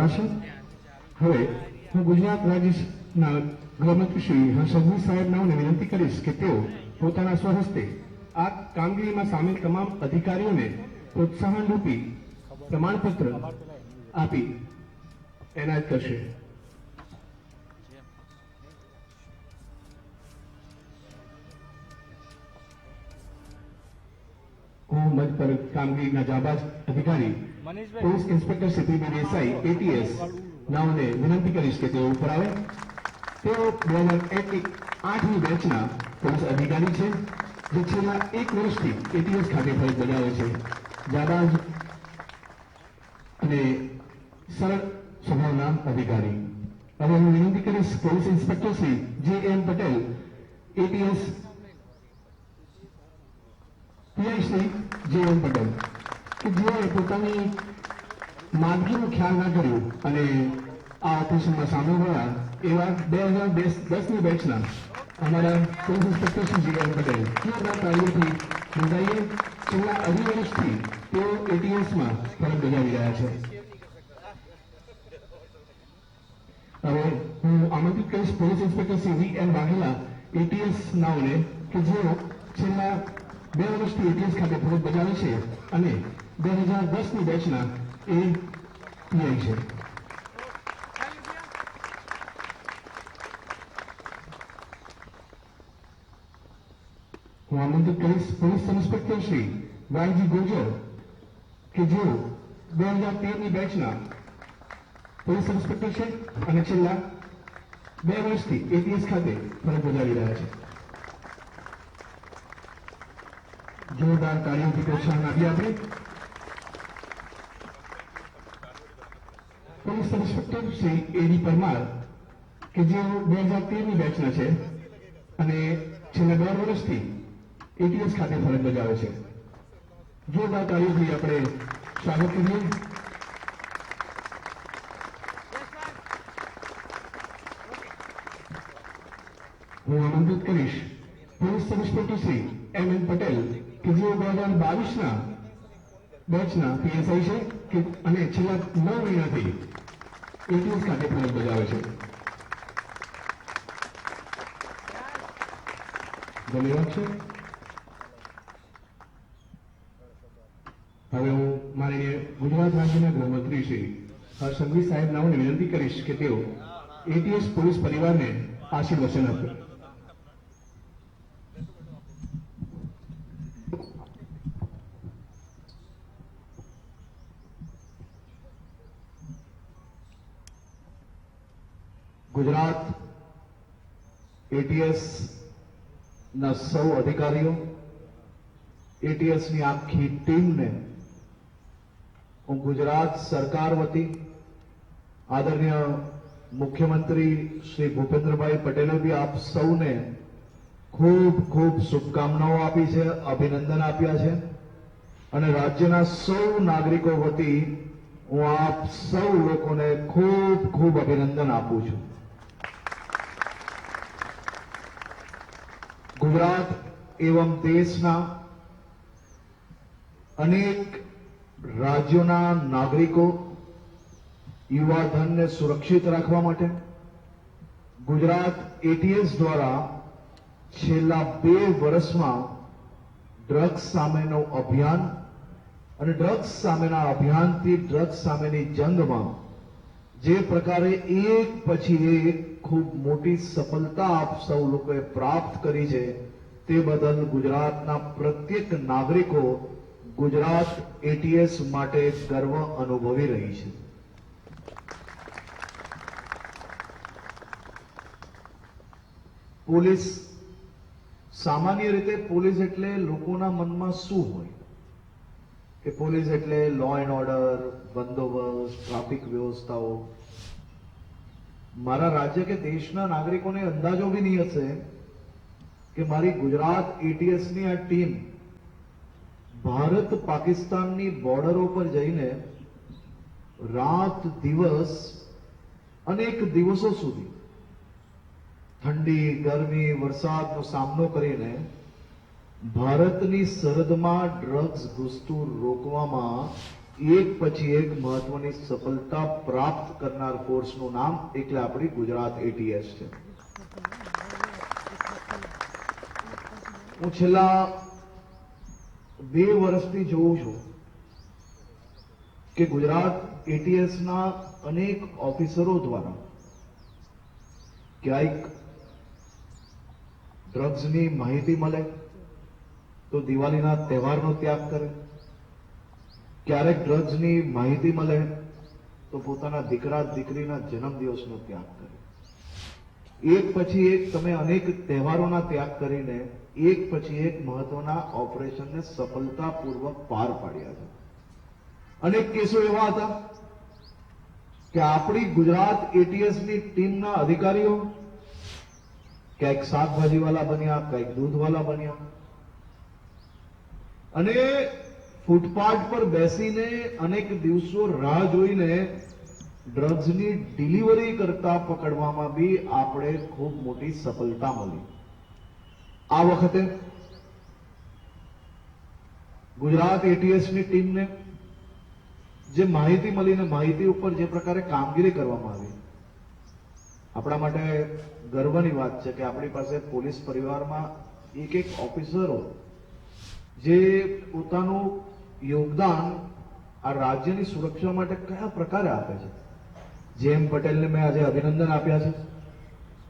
લેવાશે હવે હું ગુજરાત રાજ્યના ગૃહમંત્રી શ્રી હર્ષદભાઈ સાહેબનાઓને વિનંતી કરીશ કે તેઓ પોતાના સ્વહસ્તે આ કામગીરીમાં સામેલ તમામ અધિકારીઓને પ્રોત્સાહન રૂપી પ્રમાણપત્ર આપી એનાયત કરશે. હું પર કામગીરીના જાબાજ અધિકારી police inspector P Desai ATS નાઓને વિનંતી કરીશ કે તેઓ ઉપર આવે. તેઓ બે હજાર આઠની બેચના પોલીસ અધિકારી છે જે છેલ્લા એક વર્ષથી એટીએસ ખાતે ફરજ બજાવે છે. જાબાજ અને સરળ સ્વભાવના અધિકારી. હવે હું વિનંતી કરીશ police inspector Shri J M Patel ATS PI Shri J M Patel કે જેઓએ પોતાની માંદગીનું ખ્યાલ ના કર્યો અને આ ઓપરેશનમાં સામેલ રહ્યા એવા બે હજાર દસની બેચના અમારા police inspector Shri G Patel. જોરદાર તાળીઓથી નોંધાઈએ છેલ્લા અઢી વર્ષથી તેઓ એટીએસમાં ફરજ બજાવી રહ્યા છે. હવે હું આમંત્રિત કરીશ police inspector Shri V M Vaghela ATS નાઓને કે જેઓ છેલ્લા બે વર્ષથી એટીએસ ખાતે ફરજ બજાવે છે અને બે હજાર દસની બેચના એ પીઆઈ છે. હું આમંત્રિત કરીશ police inspector Shri YG Gojar કે જેઓ બે હજાર તેરની બેચના પોલીસ ઇન્સ્પેક્ટર છે અને છેલ્લા બે વર્ષથી એટીએસ ખાતે ફરજ બજાવી રહ્યા છે. જોરદાર તાળીઓથી પ્રોત્સાહન આપી આપણે એડી પરમાર, કે જેઓ બે હજાર તેરની બેચના છે અને છેલ્લા દોઢ વર્ષથી એટીએસ ખાતે ફરજ બજાવે છે. જોરદાર તાળીઓથી આપણે સ્વાગત કરીએ. હું આમંત્રિત કરીશ. Police inspector Shri M N Patel કે બે હજાર બાવીસના બેચના પીએસઆઈ છે અને છેલ્લા નવ મહિનાથી એટીએસ ખાતે ફરજ બજાવે છે. ધન્યવાદ છે. હવે હું માનનીય ગુજરાત રાજ્યના ગૃહમંત્રી શ્રી હર્ષંઘવી સાહેબ નાઓને વિનંતી કરીશ કે તેઓ એટીએસ પોલીસ પરિવારને આશીર્વચન આપે ગુજરાત એટીએસ ના સૌ અધિકારીઓ એટીએસની આખી ટીમને હું ગુજરાત સરકાર વતી આદરણીય મુખ્યમંત્રી શ્રી ભૂપેન્દ્રભાઈ પટેલે બી આપ સૌને ખૂબ ખૂબ શુભકામનાઓ આપી છે, અભિનંદન આપ્યા છે. અને રાજ્યના સૌ નાગરિકો વતી હું આપ સૌ લોકોને ખૂબ ખૂબ અભિનંદન આપું છું. ગુજરાત એવમ દેશના અનેક રાજ્યોના નાગરિકો યુવા ધનને સુરક્ષિત રાખવા માટે ગુજરાત એટીએસ દ્વારા છેલ્લા બે વર્ષમાં ડ્રગ્સ સામેનો અભિયાન અને ડ્રગ્સ સામેના અભિયાનથી ડ્રગ્સ સામેની જંગમાં જે પ્રકારે એક પછી એક ખૂબ મોટી સફળતા આપ સૌ લોકોએ પ્રાપ્ત કરી છે. તે બદલ ગુજરાતના પ્રત્યેક નાગરિકો ગુજરાત એટીએસ માટે ગર્વ અનુભવી રહી છે. પોલીસ સામાન્ય રીતે પોલીસ એટલે લોકોના મનમાં શું હોય? કે પોલીસ એટલે લો એન્ડ ઓર્ડર બંદોબસ્ત, ટ્રાફિક વ્યવસ્થાઓ મારા રાજ્ય કે દેશના નાગરિકોને અંદાજો બી નહીં હશે કે મારી ગુજરાત એટીએસની આ ટીમ ભારત પાકિસ્તાનની બોર્ડરો પર જઈને રાત દિવસ અનેક દિવસો સુધી ઠંડી, ગરમી, વરસાદનો સામનો કરીને ભારતની સરહદમાં ડ્રગ્સ ઘૂસતું રોકવામાં એક પછી એક મહત્વની સફળતા પ્રાપ્ત કરનાર કોર્સનું નામ એટલે આપણી ગુજરાત એટીએસ છે. હું છેલ્લા બે વર્ષથી જોઉં છું કે ગુજરાત એટીએસ ના અનેક ઓફિસરો દ્વારા ક્યાંક ડ્રગ્સની માહિતી મળે તો દિવાળીના તહેવારનો ત્યાગ કરે. ક્યારેક ડ્રગ્સની માહિતી મળે તો પોતાના દીકરા દીકરીના જન્મદિવસનો ત્યાગ કરે. એક પછી એક તમે અનેક તહેવારોના ત્યાગ કરીને એક પછી એક મહત્વના ઓપરેશનને સફળતાપૂર્વક પાર પાડ્યા છે. અનેક કેસો એવા હતા કે આપણી ગુજરાત એટીએસની ટીમના અધિકારીઓ ક્યાંક શાકભાજીવાલા બન્યા, ક્યાંક દૂધવાલા બન્યા. અને ફૂટપાથ પર બેસીને અનેક દિવસો રાહ જોઈને ડ્રગ્સની ડિલિવરી કરતા પકડવામાં બી આપણે ખૂબ મોટી સફળતા મળી. આ વખતે ગુજરાત એટીએસની ટીમને જે માહિતી મળીને માહિતી ઉપર જે પ્રકારે કામગીરી કરવામાં આવી, આપણા માટે ગર્વની વાત છે કે આપણી પાસે પોલીસ પરિવારમાં એક એક ઓફિસરો જે પોતાનું યોગદાન આ રાજ્યની સુરક્ષા માટે કયા પ્રકારે આપે છે? જેમ પટેલને મેં આજે અભિનંદન આપ્યા છે.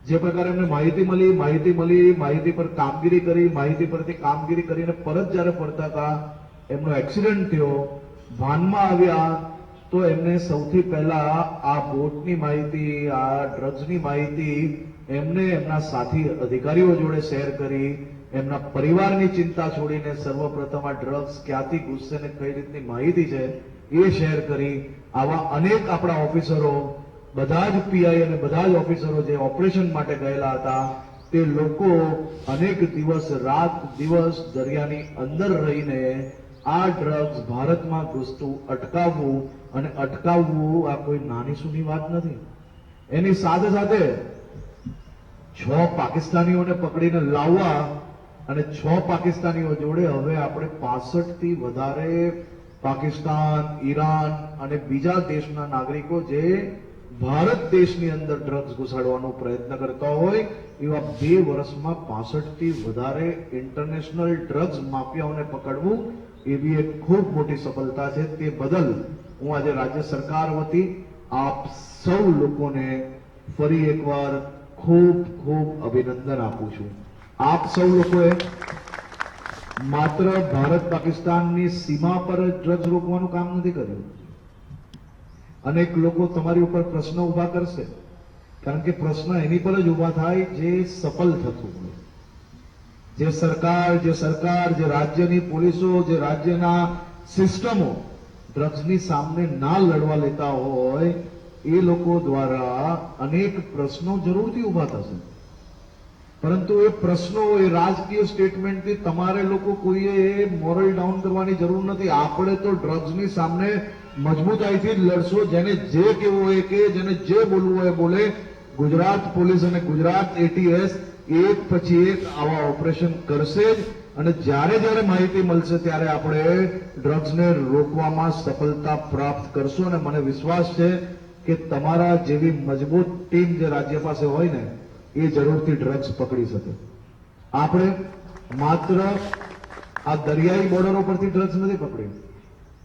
જે પ્રકારે એમને માહિતી મળી માહિતી મળી, માહિતી પર કામગીરી કરી, માહિતી પરથી કામગીરી કરીને પરત જ્યારે ફરતા હતા, એમનો એક્સિડન્ટ થયો, ભાનમાં આવ્યા, તો એમને સૌથી પહેલા આ બોટની માહિતી, આ ડ્રગ્સની માહિતી એમને એમના સાથી અધિકારીઓ જોડે શેર કરી એમના પરિવારની ચિંતા છોડીને સર્વપ્રથમ આ ડ્રગ્સ ક્યાંથી ઘૂસશે ને કઈ રીતની માહિતી છે એ શેર કરી આવા અનેક આપણા ઓફિસરો બધા જ પીઆઈ અને બધા જ ઓફિસરો જે ઓપરેશન માટે ગયેલા હતા, તે લોકો અનેક દિવસ, રાત, દિવસ દરિયાની અંદર રહીને આ ડ્રગ્સ ભારતમાં ઘૂસતું, અટકાવવું અને અટકાવવું આ કોઈ નાની સૂની વાત નથી. એની સાથે સાથે છ પાકિસ્તાનીઓને પકડીને લાવવા અને છ પાકિસ્તાનીઓ જોડે હવે આપણે પાસઠથી વધારે પાકિસ્તાન, ઈરાન અને બીજા દેશના નાગરિકો જે ભારત દેશની અંદર ડ્રગ્સ ઘુસાડવાનો પ્રયત્ન કરતા હોય, એવા બે વર્ષમાં પાસઠથી વધારે ઇન્ટરનેશનલ ડ્રગ્સ માફિયાઓને પકડવું, એવી એક ખૂબ મોટી સફળતા છે. તે બદલ હું આજે રાજ્ય સરકાર વતી આપ સૌ લોકોને ફરી એકવાર ખૂબ ખૂબ અભિનંદન આપું છું. આપ સૌ લોકોએ માત્ર ભારત પાકિસ્તાનની સીમા પર જ ડ્રગ્સ રોકવાનું કામ નથી કર્યું. અનેક લોકો તમારી ઉપર પ્રશ્ન ઊભા કરશે, કારણ કે પ્રશ્ન એની પર જ ઊભા થાય જે સફળ થતું હોય. જે સરકાર જે સરકાર, જે રાજ્યની પોલીસો, જે રાજ્યના સિસ્ટમો ડ્રગ્સની સામે ના લડવા લેતા હોય, એ લોકો દ્વારા અનેક પ્રશ્નો જરૂરથી ઊભા થશે. પરંતુ એ પ્રશ્નો, એ રાજકીય સ્ટેટમેન્ટથી તમારે લોકો કોઈએ મોરલ ડાઉન કરવાની જરૂર નથી. આપણે તો ડ્રગ્સની સામે મજબૂતાઈથી જ લડશો. જેને જે કેવું હોય કે જેને જે બોલવું હોય બોલે. ગુજરાત પોલીસ અને ગુજરાત એટીએસ એક પછી એક આવા ઓપરેશન કરશે જ. અને જ્યારે જ્યારે માહિતી મળશે, ત્યારે આપણે ડ્રગ્સને રોકવામાં સફળતા પ્રાપ્ત કરશું. અને મને વિશ્વાસ છે કે તમારા જેવી મજબૂત ટીમ જે રાજ્ય પાસે હોય ને એ જરૂરથી ડ્રગ્સ પકડી શકે. આપણે માત્ર આ દરિયાઈ બોર્ડર ઉપરથી ડ્રગ્સ નથી પકડી.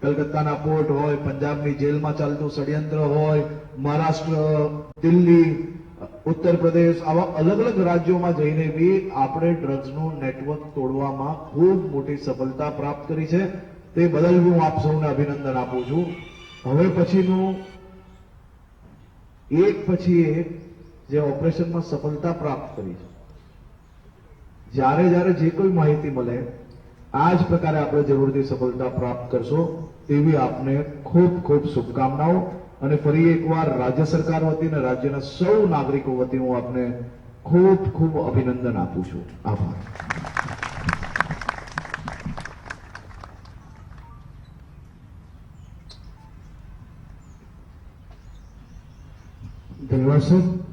કલકત્તાના પોર્ટ હોય, પંજાબની જેલમાં ચાલતું ષડયંત્ર હોય, મહારાષ્ટ્ર, દિલ્હી, ઉત્તર પ્રદેશ, આવા અલગ અલગ રાજ્યોમાં જઈને બી આપણે ડ્રગ્સનું નેટવર્ક તોડવામાં ખૂબ મોટી સફળતા પ્રાપ્ત કરી છે. તે બદલ હું આપ સૌને અભિનંદન આપું છું. હવે પછીનું, એક પછી એક જે ઓપરેશનમાં સફળતા પ્રાપ્ત કરી છે. જ્યારે જ્યારે જે કોઈ માહિતી મળે, આ જ પ્રકારે આપણે જરૂરથી સફળતા પ્રાપ્ત કરશો તેવી આપને ખૂબ ખૂબ શુભકામનાઓ. અને ફરી એકવાર રાજ્ય સરકાર વતી અને રાજ્યના સૌ નાગરિકો વતી હું આપને ખૂબ ખૂબ અભિનંદન આપું છું. આભાર. ધન્યવાદ સર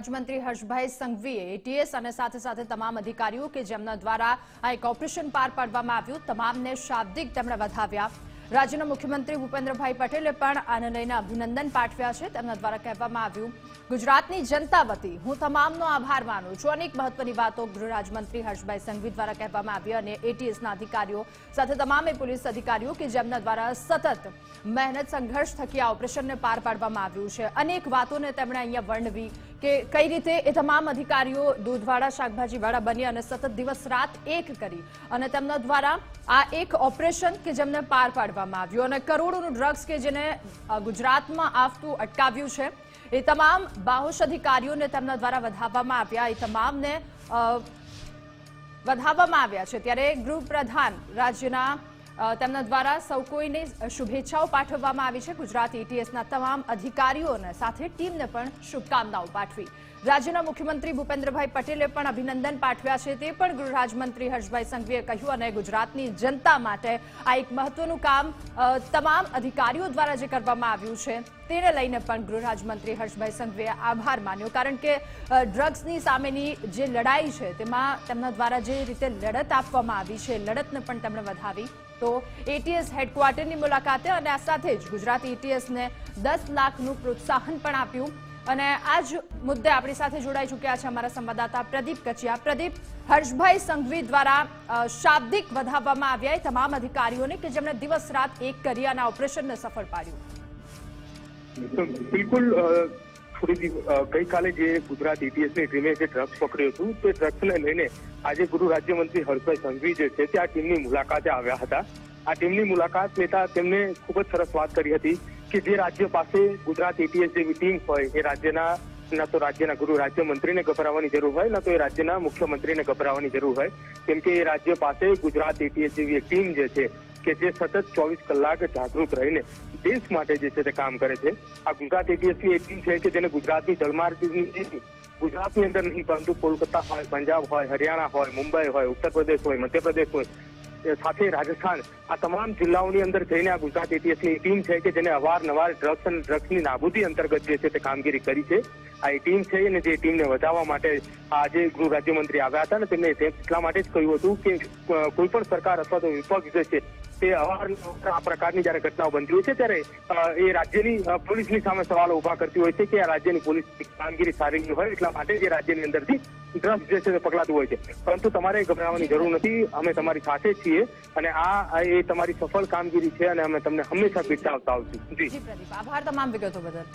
રાજ્યમંત્રી હર્ષભાઈ સંઘવીએ એટીએસ અને સાથે સાથે તમામ અધિકારીઓ કે જેમના દ્વારા આ એક ઓપરેશન પાર પાડવામાં આવ્યું, તમામને શાબ્દિક તેમણે વધાવ્યા. રાજ્યના મુખ્યમંત્રી ભૂપેન્દ્રભાઈ પટેલે પણ આને લઈને અભિનંદન પાઠવ્યા છે. તેમના દ્વારા કહેવામાં આવ્યું, ગુજરાતની જનતા વતી હું તમામનો આભાર માનું છું. અનેક મહત્વની વાતો ગૃહ રાજ્યમંત્રી હર્ષભાઈ સંઘવી દ્વારા કહેવામાં આવી અને એટીએસના અધિકારીઓ સાથે તમામે પોલીસ અધિકારીઓ કે જેમના દ્વારા સતત મહેનત, સંઘર્ષ થકી આ ઓપરેશનને પાર પાડવામાં આવ્યું છે. અનેક વાતોને તેમણે અહીંયા વર્ણવી કે કઈ રીતે એ તમામ અધિકારીઓ દૂધવાળા, શાકભાજીવાળા બની અને સતત દિવસ રાત એક કરી અને તેમના દ્વારા આ એક ઓપરેશન કે જેમને પાર પાડવામાં આવ્યું અને કરોડોનું ડ્રગ્સ કે જેને ગુજરાતમાં આવતું અટકાવ્યું છે, એ તમામ બાહોશ અધિકારીઓને તેમના દ્વારા વધાવવામાં આવ્યા. એ તમામને વધાવવામાં આવ્યા છે. ત્યારે ગૃહપ્રધાન રાજ્યના તેમના દ્વારા સૌ કોઈને શુભેચ્છાઓ પાઠવવામાં આવી છે. ગુજરાત એટીએસના તમામ અધિકારીઓને સાથે ટીમને પણ શુભકામનાઓ પાઠવી. રાજ્યના મુખ્યમંત્રી ભૂપેન્દ્રભાઈ પટેલે પણ અભિનંદન પાઠવ્યા છે. તે પણ ગૃહરાજમંત્રી હર્ષભાઈ સંઘવીએ કહ્યું અને ગુજરાતની જનતા માટે આ એક મહત્વનું કામ તમામ અધિકારીઓ દ્વારા જે કરવામાં આવ્યું છે તેને લઈને પણ ગૃહરાજમંત્રી હર્ષભાઈ સંઘવીએ આભાર માન્યો. કારણ કે ડ્રગ્સની સામેની જે લડાઈ છે તેમાં તેમના દ્વારા જે રીતે લડત આપવામાં આવી છે, લડતને પણ તેમણે વધાવી તો એટીએસ હેડક્વાર્ટરની મુલાકાતે અને આ સાથે જ ગુજરાત એટીએસને દસ લાખનું પ્રોત્સાહન પણ આપ્યું. અને આ જ મુદ્દે આપણી સાથે જોડાઈ ચૂક્યા છે અમારા સંવાદદાતા પ્રદીપ કચિયા. પ્રદીપ, હર્ષભાઈ સંઘવી દ્વારા શાબ્દિક વધાવવામાં આવ્યા એ તમામ અધિકારીઓને કે જેમણે દિવસ રાત એક કરી અને ઓપરેશનને સફળ પાડ્યું? બિલકુલ થોડી ગઈકાલે જે ગુજરાત એટીએસની ટીમે જે ડ્રગ્સ પકડ્યું હતું, તે ડ્રગ્સને લઈને આજે ગૃહ રાજ્યમંત્રી હર્ષભાઈ સંઘવી જે છે તે આ ટીમની મુલાકાતે આવ્યા હતા. આ ટીમની મુલાકાત લેતા તેમને ખૂબ જ સરસ વાત કરી હતી કે જે રાજ્ય પાસે ગુજરાત એટીએસ જેવી ટીમ હોય, એ રાજ્યના, ના તો રાજ્યના ગૃહ રાજ્યમંત્રીને ગભરાવાની જરૂર હોય, ના તો એ રાજ્યના મુખ્યમંત્રીને ગભરાવાની જરૂર હોય. કેમ કે એ રાજ્ય પાસે ગુજરાત એટીએસ જેવી એક ટીમ જે છે, કે જે સતત ચોવીસ કલાક જાગૃત રહીને દેશ માટે જે છે તે કામ કરે છે. આ ગુજરાત એટીએસની એક ટીમ છે કે જેને ગુજરાતની જલમાર્ગની ગુજરાતની અંદર નહીં, પરંતુ કોલકાતા હોય, પંજાબ હોય, હરિયાણા હોય, મુંબઈ હોય, ઉત્તર પ્રદેશ હોય મધ્યપ્રદેશ હોય સાથે રાજસ્થાન, આ તમામ જિલ્લાઓની અંદર જઈને આ ગુજરાત એટીએસની ટીમ છે કે જેને અવારનવાર ડ્રગ્સ અને ડ્રગ્સની નાબૂદી અંતર્ગત જે છે તે કામગીરી કરી છે. આ એ ટીમ છે અને જે ટીમને વધાવવા માટે આજે ગૃહ રાજ્યમંત્રી આવ્યા હતા ને તેમને એટલા માટે જ કહ્યું હતું કે કોઈ પણ સરકાર અથવા તો વિપક્ષ જે છે તે અવારનવાર આ પ્રકારની જ્યારે ઘટનાઓ બનતી હોય છે, ત્યારે એ રાજ્યની પોલીસની સામે સવાલો ઊભા કરતી હોય છે કે આ રાજ્યની પોલીસ કામગીરી સારી હોય એટલા માટે જે રાજ્યની અંદરથી ડ્રગ્સ જે છે તે પકડાતું હોય છે. પરંતુ તમારે ગભરાવાની જરૂર નથી. અમે તમારી સાથે છીએ અને આ એ તમારી સફળ કામગીરી છે અને અમે તમને હંમેશા બિરદાવતા આવશું. જી. જી આભાર તમામ વિગતો બદલ.